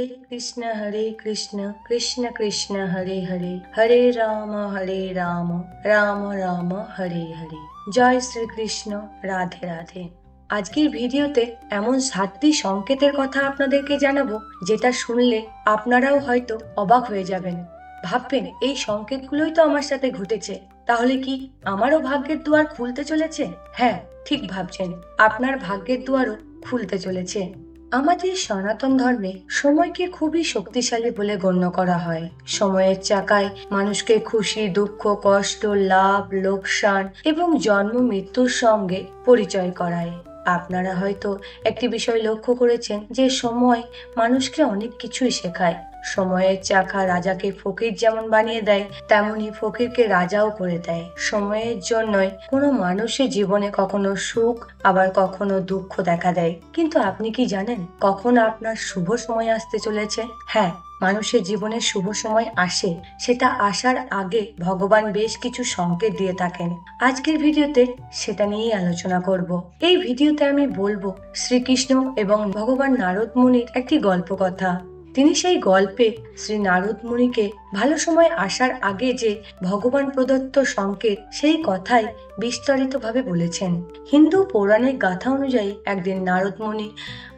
হরে কৃষ্ণ হরে কৃষ্ণ কৃষ্ণ কৃষ্ণ, হরে হরে হরে রাম হরে রাম রাম রাম, হরে হরে। জয় শ্রীকৃষ্ণ, রাধে রাধে। আজকের ভিডিওতে এমন সাতটি সংকেতের কথা আপনাদেরকে জানাব, যেটা শুনলে আপনারাও হয়তো অবাক হয়ে যাবেন। ভাববেন, এই সংকেতগুলোই তো আমার সাথে ঘটেছে। তাহলে কি আমারও ভাগ্যের দুয়ার খুলতে চলেছে? হ্যাঁ ঠিক ভাবছেন। আপনার ভাগ্যের দুয়ারও খুলতে চলেছে। আমাদের সনাতন ধর্মে সময়কে খুবই শক্তিশালী বলে গণ্য করা হয়। সময়ের চাকায় মানুষকে খুশি, দুঃখ, কষ্ট, লাভ, লোকসান এবং জন্ম, মৃত্যুর সঙ্গে পরিচয় করায়। আপনারা হয়তো একটি বিষয় লক্ষ্য করেছেন যে সময় মানুষকে অনেক কিছুই শেখায়। সময়ের চাকা রাজাকে ফকির যেমন বানিয়ে দেয়, তেমনি ফকিরকে রাজাও করে দেয়। সময়ের জন্যই কোনো মানুষের জীবনে কখনো সুখ, আবার কখনো দুঃখ দেখা দেয়। কিন্তু আপনি কি জানেন কখন আপনার শুভ সময় আসতে চলেছে? হ্যাঁ মানুষের জীবনে শুভ সময় আসে, সেটা আসার আগে ভগবান বেশ কিছু সংকেত দিয়ে থাকেন। আজকের ভিডিওতে সেটা নিয়েই আলোচনা করব। এই ভিডিওতে আমি বলব শ্রীকৃষ্ণ এবং ভগবান নারদ মুনির একটি গল্প কথা তিনি সেই গল্পে শ্রী নারদ মুনিকে ভালো সময় আসার আগে যে ভগবান প্রদত্ত সংকেত, সেই কথাই বিস্তারিতভাবে বলেছেন। হিন্দু পৌরাণিক গাথা অনুযায়ী একদিন নারদ মুনি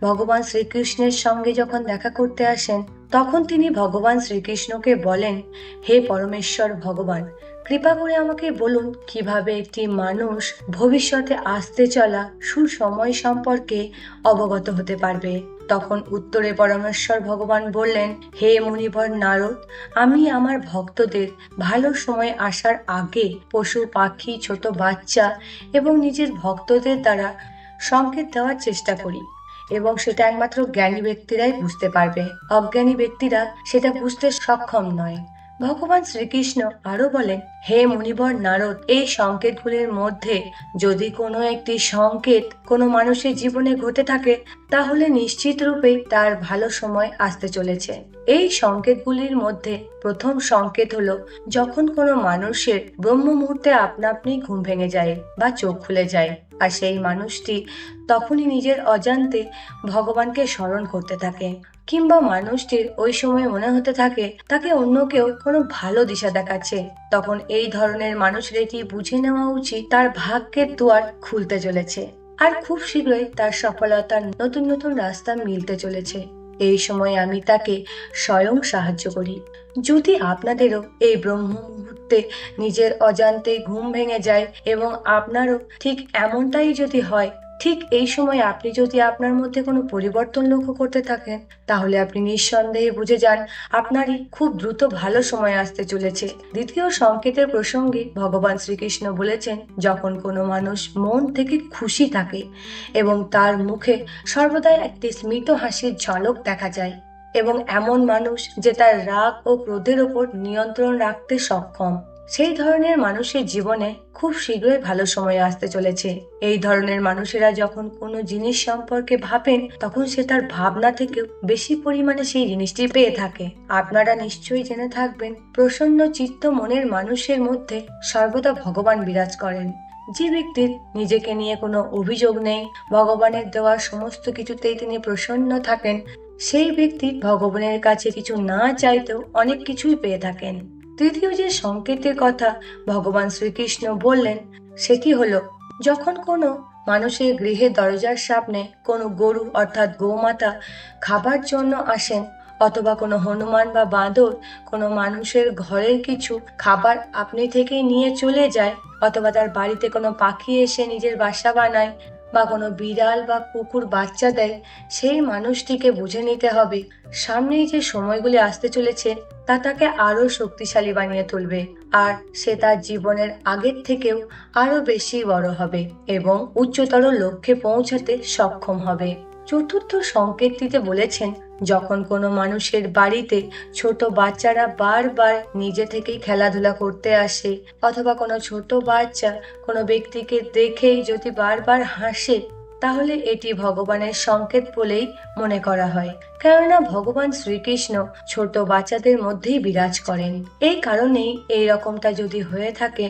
ভগবান শ্রীকৃষ্ণের সঙ্গে যখন দেখা করতে আসেন, তখন তিনি ভগবান শ্রীকৃষ্ণকে বলেন, হে পরমেশ্বর ভগবান, কৃপা করে আমাকে বলুন কীভাবে একটি মানুষ ভবিষ্যতে আসতে চলা সুসময় সম্পর্কে অবগত হতে পারবে? তখন উত্তরে পরমেশ্বর ভগবান বললেন, হে মুনিবর নারদ, আমি আমার ভক্তদের ভালো সময় আসার আগে পশু, পাখি, ছোট বাচ্চা এবং নিজের ভক্তদের দ্বারা সংকেত দেওয়ার চেষ্টা করি এবং সেটা একমাত্র জ্ঞানী ব্যক্তিরাই বুঝতে পারবে। অজ্ঞানী ব্যক্তিরা সেটা বুঝতে সক্ষম নয়। ভগবান শ্রীকৃষ্ণ আরও বলেন হে মুনিবর নারদ, এই সংকেতগুলির মধ্যে যদি কোনো একটি সংকেত কোনো মানুষের জীবনে ঘটে থাকে, তাহলে নিশ্চিত রূপে তার ভালো সময় আসতে চলেছে। এই সংকেতগুলির মধ্যে প্রথম সংকেত হলো, যখন কোনো মানুষের ব্রহ্ম মুহূর্তে আপনা আপনি ঘুম ভেঙে যায় বা চোখ খুলে যায়, আর সেই মানুষটি তখনই নিজের অজান্তে ভগবানকে স্মরণ করতে থাকে, কিংবা মানুষটির ওই সময় মনে হতে থাকে, তাকে অন্য কেউ কোনো ভালো দিশা দেখাচ্ছে, তখন এই ধরনের মানুষের বুঝে নেওয়া উচিত। তার ভাগ্যের দুয়ার খুলতে চলেছে। আর খুব শীঘ্রই তার সফলতার নতুন নতুন রাস্তা মিলতে চলেছে। এই সময় আমি তাকে স্বয়ং সাহায্য করি। যদি আপনাদেরও এই ব্রহ্ম মুহূর্তে নিজের অজান্তে ঘুম ভেঙে যায় এবং আপনারও ঠিক এমনটাই যদি হয় ঠিক এই সময় আপনি যদি আপনার মধ্যে কোনো পরিবর্তন লক্ষ্য করতে থাকেন, তাহলে আপনি নিঃসন্দেহে বুঝে যান আপনারই খুব দ্রুত ভালো সময় আসতে চলেছে। দ্বিতীয় সংকেতের প্রসঙ্গে ভগবান শ্রীকৃষ্ণ বলেছেন, যখন কোনো মানুষ মন থেকে খুশি থাকে এবং তার মুখে সর্বদাই একটি স্মিত হাসির ঝলক দেখা যায় এবং এমন মানুষ যে তার রাগ ও ক্রোধের ওপর নিয়ন্ত্রণ রাখতে সক্ষম। সেই ধরনের মানুষের জীবনে খুব শীঘ্রই ভালো সময় আসতে চলেছে। এই ধরনের মানুষেরা যখন কোনো জিনিস সম্পর্কে ভাবেন, তখন সে তার ভাবনা থেকেও বেশি পরিমাণে সেই জিনিসটি পেয়ে থাকে। আপনারা নিশ্চয়ই জেনে থাকবেন, প্রসন্ন চিত্ত মনের মানুষের মধ্যে সর্বদা ভগবান বিরাজ করেন। যে ব্যক্তির নিজেকে নিয়ে কোনো অভিযোগ নেই, ভগবানের দেওয়া সমস্ত কিছুতেই তিনি প্রসন্ন থাকেন, সেই ব্যক্তি ভগবানের কাছে কিছু না চাইতেও অনেক কিছুই পেয়ে থাকেন। তৃতীয় যে সংকেতের কথা ভগবান শ্রীকৃষ্ণ বললেন সেটি হলো? যখন কোনো মানুষের গৃহের দরজার সামনে কোনো গরু অর্থাৎ গোমাতা খাবার জন্য আসেন, অথবা কোনো হনুমান বা বাঁদর কোনো মানুষের ঘরের কিছু খাবার আপনি থেকেই নিয়ে চলে যায়, অথবা তার বাড়িতে কোনো পাখি এসে নিজের বাসা বানায় বা কোনো বিড়াল বা কুকুর বাচ্চা দেয়, সেই মানুষটিকে বুঝে নিতে হবে। সামনেই যে সময়গুলি আসতে চলেছে, তা তাকে আরও শক্তিশালী বানিয়ে তুলবে, আর সে তার জীবনের আগের থেকেও আরও বেশি বড় হবে এবং উচ্চতর লক্ষ্যে পৌঁছাতে সক্ষম হবে। চতুর্থ সংকেত দিতে বলেছেন, যখন কোনো মানুষের বাড়িতে ছোট বাচ্চারা বারবার নিজে থেকেই খেলাধুলা করতে আসে, অথবা কোনো ছোট বাচ্চা কোনো ব্যক্তিকে দেখেই যদি বারবার হাসে, তাহলে এটি ভগবানের সংকেত বলেই মনে করা হয়। কেননা ভগবান শ্রীকৃষ্ণ ছোট বাচ্চাদের মধ্যেই বিরাজ করেন। এই কারণেই এই রকমটা যদি হয়ে থাকে,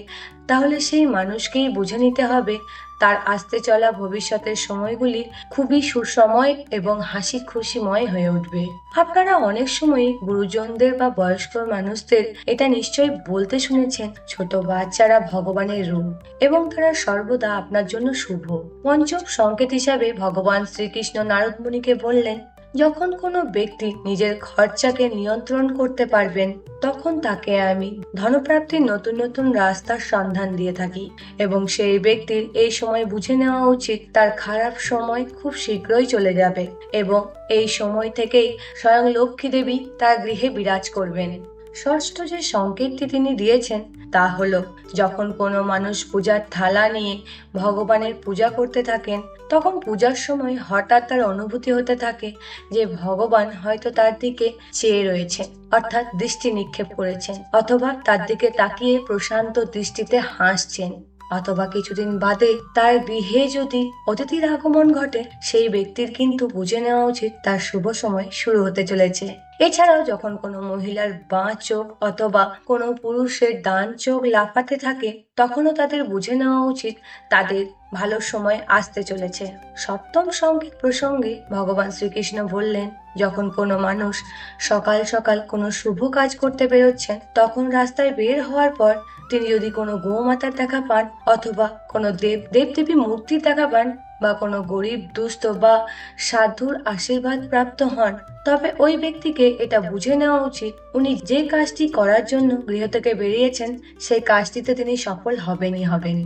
তাহলে সেই মানুষকেই বুঝে নিতে হবে তার আসতে চলা ভবিষ্যতের সময়গুলি খুবই সুসময় এবং হাসি খুশিময় হয়ে উঠবে। আপনারা অনেক সময় গুরুজনদের বা বয়স্ক মানুষদের এটা নিশ্চয়ই বলতে শুনেছেন, ছোট বাচ্চারা ভগবানের রূপ এবং তারা সর্বদা আপনার জন্য শুভ। পঞ্চম সংকেত হিসাবে ভগবান শ্রীকৃষ্ণ নারদমণিকে বললেন যখন কোনো ব্যক্তি নিজের খরচাকে নিয়ন্ত্রণ করতে পারবেন, তখন তাকে আমি ধনপ্রাপ্তির নতুন নতুন রাস্তার সন্ধান দিয়ে থাকি এবং সেই ব্যক্তির এই সময় বুঝে নেওয়া উচিত তার খারাপ সময় খুব শীঘ্রই চলে যাবে এবং এই সময় থেকেই স্বয়ং লক্ষ্মী দেবী তার গৃহে বিরাজ করবেন। ষষ্ঠ যে সংকেতটি তিনি দিয়েছেন, তা হলো, যখন কোনো মানুষ পূজার থালা নিয়ে ভগবানের পূজা করতে থাকেন, তখন পূজার সময় হঠাৎ তার অনুভূতি হতে থাকে যে ভগবান হয়তো তার দিকে চেয়ে রয়েছেন, অর্থাৎ দৃষ্টি নিক্ষেপ করেছেন, অথবা তার দিকে তাকিয়ে প্রশান্ত দৃষ্টিতে হাসছেন। অথবা কিছুদিন বাদে তার গৃহে যদি অতিথির আগমন ঘটে, সেই ব্যক্তির কিন্তু বুঝে নেওয়া উচিত তার শুভ সময় শুরু হতে চলেছে। এছাড়াও যখন কোনো মহিলার বাঁ চোখ অথবা কোনো পুরুষের ডান চোখ লাফাতে থাকে, তখনও তাদের বুঝে নেওয়া উচিত তাদের ভালো সময় আসতে চলেছে। সপ্তম সংকেত প্রসঙ্গে ভগবান শ্রীকৃষ্ণ বললেন যখন কোনো মানুষ সকাল সকাল কোনো শুভ কাজ করতে বেরোচ্ছেন, তখন রাস্তায় বের হওয়ার পর তিনি যদি কোনো গোমাতার দেখা পান অথবা কোনো দেব, দেবদেবী মূর্তির দেখা পান বা কোনো গরিব, দুস্থ বা সাধুর আশীর্বাদ প্রাপ্ত হন, তবে ওই ব্যক্তিকে এটা বুঝে নেওয়া উচিত, উনি যে কাজটি করার জন্য গৃহ থেকে বেরিয়েছেন, সেই কাজটিতে তিনি সফল হবেনই হবেন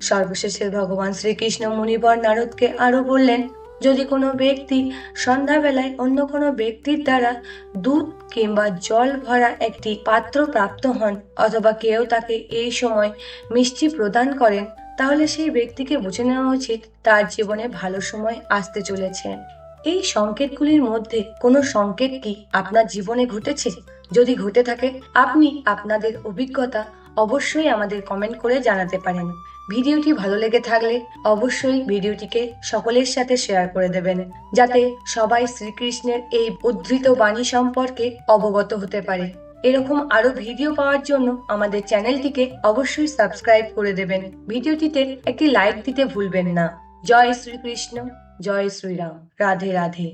সর্বশেষে ভগবান শ্রীকৃষ্ণ মুনিবর নারদকে আরও বললেন যদি কোনো ব্যক্তি সন্ধ্যাবেলায় অন্য কোনো ব্যক্তির দ্বারা দুধ কিংবা জল ভরা একটি পাত্র প্রাপ্ত হন অথবা কেউ তাকে এই সময় মিষ্টি প্রদান করেন, তাহলে সেই ব্যক্তিকে বুঝে নেওয়া উচিত তার জীবনে ভালো সময় আসতে চলেছে। এই সংকেতগুলির মধ্যে কোনো সংকেত কি আপনার জীবনে ঘটেছে? যদি ঘটে থাকে, আপনি আপনাদের অভিজ্ঞতা অবশ্যই আমাদের কমেন্ট করে জানাতে পারেন। ভিডিওটি ভালো লেগে থাকলে অবশ্যই ভিডিওটিকে সকলের সাথে শেয়ার করে দেবেন, যাতে সবাই শ্রীকৃষ্ণের এই উদ্ধৃত বাণী সম্পর্কে অবগত হতে পারে। এরকম আরও ভিডিও পাওয়ার জন্য আমাদের চ্যানেলটিকে অবশ্যই সাবস্ক্রাইব করে দেবেন। ভিডিওটিতে একটি লাইক দিতে ভুলবেন না। জয় শ্রীকৃষ্ণ, জয় শ্রীরাম। রাধে রাধে।